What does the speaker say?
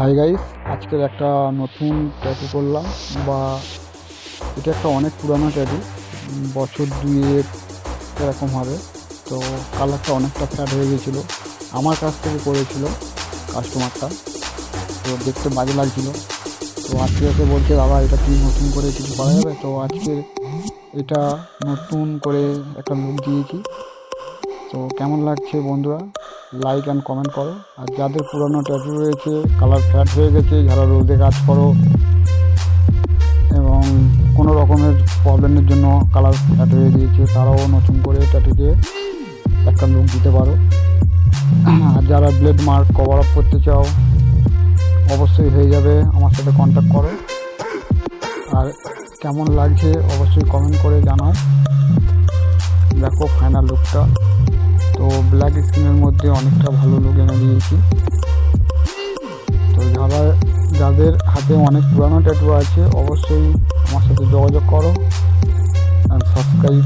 Hi guys আজকের একটা নতুন ট্যাটু করলাম বা এটা একটা অনেক পুরানো ট্যাটু বছর দুয়েক এরকম হবে। তো কালারটা অনেকটা ফ্যাট হয়ে গেছিল। আমার কাছ থেকে করেছিল কাস্টমারটা তো দেখতে বাজে লাগছিল। তো আজকে এসে বলছে, দাদা, এটা কি নতুন করে কিছু করা যাবে? তো আজকে এটা নতুন করে একটা লুক দিয়েছি। তো কেমন লাগছে বন্ধুরা? লাইক অ্যান্ড কমেন্ট করো। আর যাদের পুরনো ট্যাটু রয়েছে কালার ফ্যাট হয়ে গেছে, যারা রোদে কাজ করো, এবং কোনো রকমের প্রবলেমের জন্য কালার ফ্যাট হয়ে গিয়েছে, তারাও নতুন করে ট্যাটু দিয়ে একটা লুক দিতে পারো। আর যারা ব্লেড মার্ক কভার আপ করতে চাও, অবশ্যই হয়ে যাবে। আমার সাথে কন্ট্যাক্ট করো। আর কেমন লাগছে, অবশ্যই কমেন্ট করে জানাও। দেখো ফাইনাল লুকটা ব্ল্যাক স্ক্রিনের মধ্যে অনেকটা ভালো লোকে এনে দিয়েছি। তো যারা, যাদের হাতে অনেক পুরানো ট্যাটু আছে, অবশ্যই আমার সাথে যোগাযোগ করো। সাবস্ক্রাইব